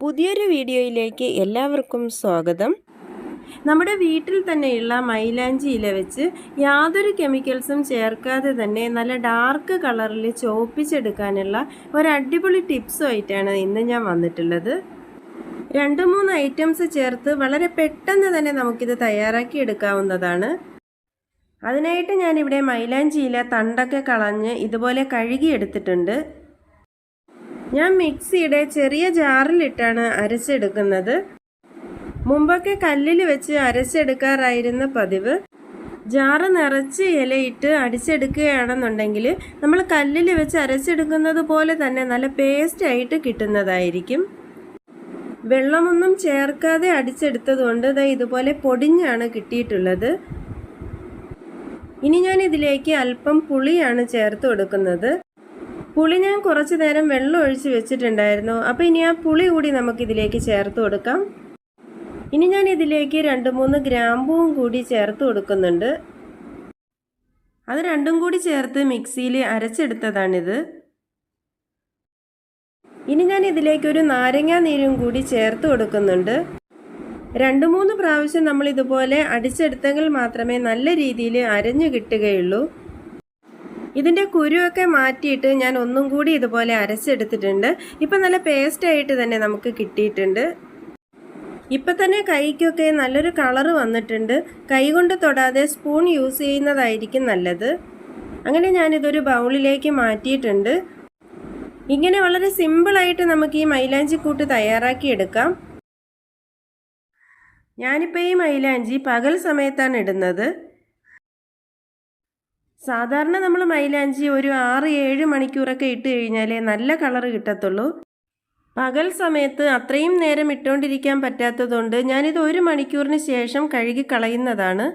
പുതിയൊരു വീഡിയോയിലേക്ക് എല്ലാവർക്കും സ്വാഗതം. നമ്മുടെ വീട്ടിൽ തന്നെയുള്ള മൈലാഞ്ചി ഇല വെച്ച് യാതൊരു കെമിക്കൽസും ചേർക്കാതെ തന്നെ നല്ല ഡാർക്ക് കളറിൽ ചോപ്പിച്ചെടുക്കാനുള്ള ഒരു അടിപൊളി ടിപ്സുമായിട്ടാണ് ഇന്ന് ഞാൻ വന്നിട്ടുള്ളത്. രണ്ട് മൂന്ന് ഐറ്റംസ് ചേർത്ത് വളരെ പെട്ടെന്ന് തന്നെ നമുക്കിത് തയ്യാറാക്കി എടുക്കാവുന്നതാണ്. അതിനായിട്ട് ഞാനിവിടെ മൈലാഞ്ചി ഇല തണ്ടൊക്കെ കളഞ്ഞ് ഇതുപോലെ കഴുകി എടുത്തിട്ടുണ്ട് ഞാൻ മിക്സിയുടെ ചെറിയ ജാറിലിട്ടാണ് അരച്ചെടുക്കുന്നത്. മുമ്പൊക്കെ കല്ലിൽ വെച്ച് അരച്ചെടുക്കാറായിരുന്ന പതിവ്. ജാറ് നിറച്ച് ഇലയിട്ട് അടിച്ചെടുക്കുകയാണെന്നുണ്ടെങ്കിൽ നമ്മൾ കല്ലിൽ വെച്ച് അരച്ചെടുക്കുന്നത് പോലെ തന്നെ നല്ല പേസ്റ്റ് ആയിട്ട് കിട്ടുന്നതായിരിക്കും. വെള്ളമൊന്നും ചേർക്കാതെ അടിച്ചെടുത്തതുകൊണ്ട് ഇതാ ഇതുപോലെ പൊടിഞ്ഞാണ് കിട്ടിയിട്ടുള്ളത്. ഇനി ഞാൻ ഇതിലേക്ക് അല്പം പുളിയാണ് ചേർത്ത് കൊടുക്കുന്നത്. പുളി ഞാൻ കുറച്ച് നേരം വെള്ളം ഒഴിച്ച് വെച്ചിട്ടുണ്ടായിരുന്നു. അപ്പോൾ ഇനി ആ പുളി കൂടി നമുക്കിതിലേക്ക് ചേർത്ത് കൊടുക്കാം. ഇനി ഞാൻ ഇതിലേക്ക് രണ്ട് മൂന്ന് ഗ്രാമ്പൂവും കൂടി ചേർത്ത് കൊടുക്കുന്നുണ്ട്. അത് രണ്ടും കൂടി ചേർത്ത് മിക്സിയിൽ അരച്ചെടുത്തതാണിത്. ഇനി ഞാൻ ഇതിലേക്ക് ഒരു നാരങ്ങാ നീരും കൂടി ചേർത്ത് കൊടുക്കുന്നുണ്ട്. രണ്ട് മൂന്ന് പ്രാവശ്യം നമ്മൾ ഇതുപോലെ അടിച്ചെടുത്തെങ്കിൽ മാത്രമേ നല്ല രീതിയിൽ അരഞ്ഞു കിട്ടുകയുള്ളൂ. ഇതിന്റെ കുരുവൊക്കെ മാറ്റിയിട്ട് ഞാൻ ഒന്നും കൂടി ഇതുപോലെ അരച്ചെടുത്തിട്ടുണ്ട്. ഇപ്പം നല്ല പേസ്റ്റായിട്ട് തന്നെ നമുക്ക് കിട്ടിയിട്ടുണ്ട്. ഇപ്പം തന്നെ കൈക്കൊക്കെ നല്ലൊരു കളറ് വന്നിട്ടുണ്ട്. കൈ കൊണ്ട് തൊടാതെ സ്പൂൺ യൂസ് ചെയ്യുന്നതായിരിക്കും നല്ലത്. അങ്ങനെ ഞാനിതൊരു ബൗളിലേക്ക് മാറ്റിയിട്ടുണ്ട്. ഇങ്ങനെ വളരെ സിമ്പിളായിട്ട് നമുക്ക് ഈ മൈലാഞ്ചി കൂട്ട് തയ്യാറാക്കി എടുക്കാം. ഞാനിപ്പോൾ ഈ മൈലാഞ്ചി പകൽ സമയത്താണ് ഇടുന്നത്. സാധാരണ നമ്മൾ മൈലാഞ്ചി ഒരു ആറ് ഏഴ് മണിക്കൂറൊക്കെ ഇട്ട് കഴിഞ്ഞാലേ നല്ല കളർ കിട്ടത്തുള്ളൂ. പകൽ സമയത്ത് അത്രയും നേരം ഇട്ടുകൊണ്ടിരിക്കാൻ പറ്റാത്തതുകൊണ്ട് ഞാനിത് ഒരു മണിക്കൂറിന് ശേഷം കഴുകി കളയുന്നതാണ്.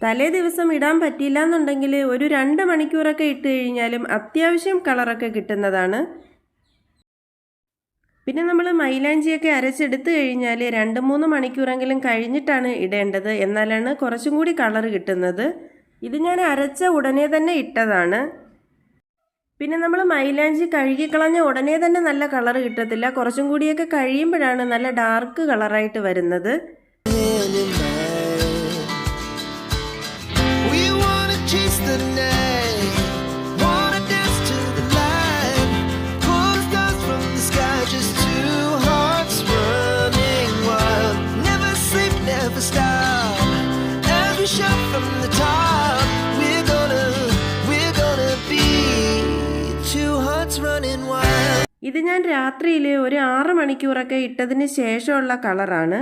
തലേ ദിവസം ഇടാൻ പറ്റില്ല എന്നുണ്ടെങ്കിൽ ഒരു രണ്ട് മണിക്കൂറൊക്കെ ഇട്ട് കഴിഞ്ഞാലും അത്യാവശ്യം കളറൊക്കെ കിട്ടുന്നതാണ്. പിന്നെ നമ്മൾ മൈലാഞ്ചിയൊക്കെ അരച്ചെടുത്ത് കഴിഞ്ഞാൽ രണ്ട് മൂന്ന് മണിക്കൂറെങ്കിലും കഴിഞ്ഞിട്ടാണ് ഇടേണ്ടത്. എന്നാലാണ് കുറച്ചും കൂടി കളർ കിട്ടുന്നത്. ഇത് ഞാൻ അരച്ച ഉടനെ തന്നെ ഇട്ടതാണ്. പിന്നെ നമ്മൾ മൈലാഞ്ചി കഴുകിക്കളഞ്ഞ ഉടനെ തന്നെ നല്ല കളർ കിട്ടത്തില്ല. കുറച്ചും കൂടിയൊക്കെ കഴിയുമ്പോഴാണ് നല്ല ഡാർക്ക് കളറായിട്ട് വരുന്നത്. We wanna chase the night, ഇത് ഞാൻ രാത്രിയിൽ ഒരു ആറ് മണിക്കൂറൊക്കെ ഇട്ടതിന് ശേഷമുള്ള കളറാണ്.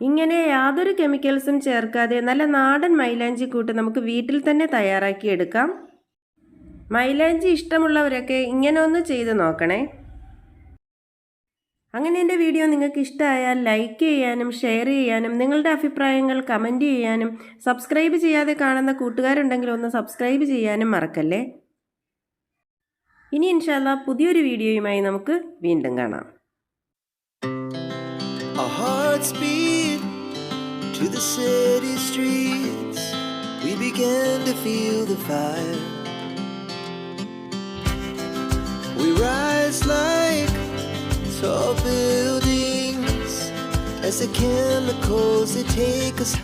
ഇങ്ങനെ യാതൊരു കെമിക്കൽസും ചേർക്കാതെ നല്ല നാടൻ മൈലാഞ്ചി കൂട്ട് നമുക്ക് വീട്ടിൽ തന്നെ തയ്യാറാക്കി എടുക്കാം മൈലാഞ്ചി ഇഷ്ടമുള്ളവരൊക്കെ ഇങ്ങനെ ഒന്ന് ചെയ്ത് നോക്കണേ. അങ്ങനെ എന്റെ വീഡിയോ നിങ്ങൾക്ക് ഇഷ്ടമായാൽ ലൈക്ക് ചെയ്യാനും ഷെയർ ചെയ്യാനും നിങ്ങളുടെ അഭിപ്രായങ്ങൾ കമന്റ് ചെയ്യാനും സബ്സ്ക്രൈബ് ചെയ്യാതെ കാണുന്ന കൂട്ടുകാരുണ്ടെങ്കിൽ ഒന്ന് സബ്സ്ക്രൈബ് ചെയ്യാനും മറക്കല്ലേ ഇനി ഇൻഷാല്ല പുതിയൊരു വീഡിയോയുമായി നമുക്ക് വീണ്ടും കാണാം to the city streets. We began to feel the fire. We rise as the chemicals they take us